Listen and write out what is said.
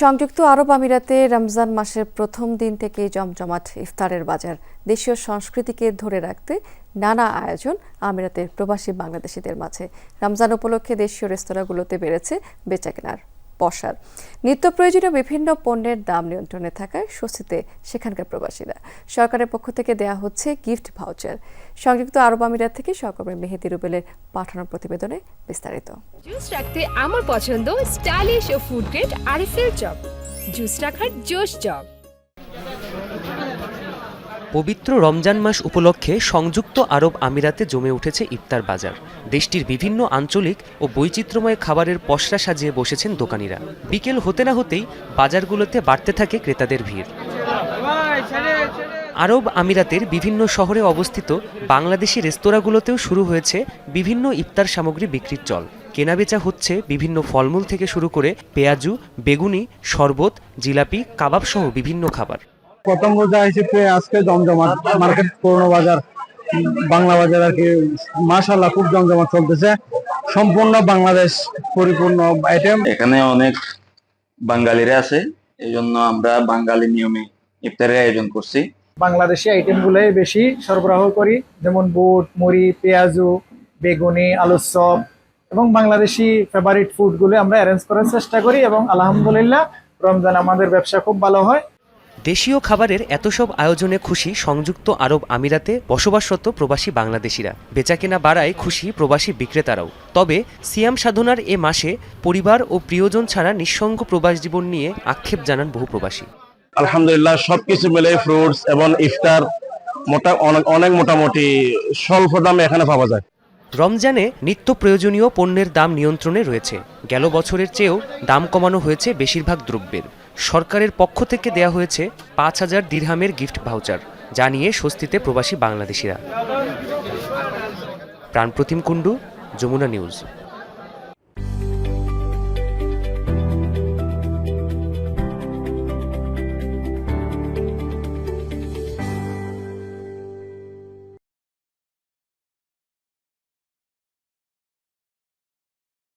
সংযুক্ত আরব আমিরাতে রমজান মাসের প্রথম দিন থেকে জমজমাট ইফতারের বাজার। দেশীয় সংস্কৃতিকে ধরে রাখতে নানা আয়োজন আমিরাতের প্রবাসী বাংলাদেশিদের মাঝে। রমজান উপলক্ষে দেশীয় রেস্তোরাঁগুলোতে বেড়েছে বেচাকেনার। পসার নিত্য প্রয়োজনীয় বিভিন্ন পণ্যের দাম নিয়ন্ত্রণে থাকায় স্বস্তিতে সেখানকার প্রবাসীরা। সরকারের পক্ষ থেকে দেয়া হচ্ছে গিফট ভাউচার। সংযুক্ত আরব আমিরাত থেকে সহকর্মী মেহেদি রুবেলের পাঠানো প্রতিবেদনে বিস্তারিত। জুস রাখতে আমার পছন্দ স্টাইলিশ ও ফুড গ্রেড আরিফেল চক জুস রাখার জোশ জগ পবিত্র রমজান মাস উপলক্ষে সংযুক্ত আরব আমিরাতে জমে উঠেছে ইফতার বাজার। দেশটির বিভিন্ন আঞ্চলিক ও বৈচিত্র্যময় খাবারের পসরা সাজিয়ে বসেছেন দোকানিরা। বিকেল হতে না হতেই বাজারগুলোতে বাড়তে থাকে ক্রেতাদের ভিড়। আরব আমিরাতের বিভিন্ন শহরে অবস্থিত বাংলাদেশি রেস্তোরাঁগুলোতেও শুরু হয়েছে বিভিন্ন ইফতার সামগ্রী বিক্রির চল। কেনাবেচা হচ্ছে বিভিন্ন ফলমূল থেকে শুরু করে পেঁয়াজু, বেগুনি, শরবত, জিলাপি কাবাব সহ বিভিন্ন খাবার। প্রথম রোজা হিসেবে আজকে জমজমাট। মার্কেট পুরনো বাজার বাংলা বাজার আর কি মাশাল্লাহ খুব জমজমাট চলতেছে। সম্পূর্ণ বাংলাদেশ পরিপূর্ণ আইটেম এখানে অনেক বাঙালিরা আছে এই জন্য আমরা বাঙালি নিয়মে ইফতারের আয়োজন করছি। বাংলাদেশি আইটেমগুলোই বেশি সরবরাহ করি যেমন বুট মুড়ি পেঁয়াজু বেগুনি আলুর চপ এবং বাংলাদেশি ফেভারিট ফুডগুলো আমরা অ্যারেঞ্জ করার চেষ্টা করি এবং আলহামদুলিল্লাহ রমজান আমাদের ব্যবসা খুব ভালো হয়। দেশীয় খাবারের এত সব আয়োজনে খুশি সংযুক্ত আরব আমিরাতে বসবাসরত প্রবাসী বাংলাদেশিরা। বেচাকেনা বাড়ায় খুশি প্রবাসী বিক্রেতারাও। তবে সিয়াম সাধনার এ মাসে পরিবার ও প্রিয়জন ছাড়া নিঃসঙ্গ প্রবাস জীবন নিয়ে আক্ষেপ জানান বহু প্রবাসী। আলহামদুলিল্লাহ, সবকিছু মিলে ফ্রুটস এবং ইফতার মোটা অনেক অনেক মোটামুটি স্বল্প দামে এখানে পাওয়া যায়। রমজানে নিত্য প্রয়োজনীয় পণ্যের দাম নিয়ন্ত্রণে রয়েছে। গেল বছরের চেয়েও দাম কমানো হয়েছে বেশিরভাগ দ্রব্যের। সরকারের পক্ষ থেকে দেয়া হয়েছে পাঁচ হাজার দিরহামের গিফট ভাউচার, যা নিয়ে স্বস্তিতে প্রবাসী বাংলাদেশিরা। প্রাণপ্রতিম কুণ্ডু, যমুনা নিউজ।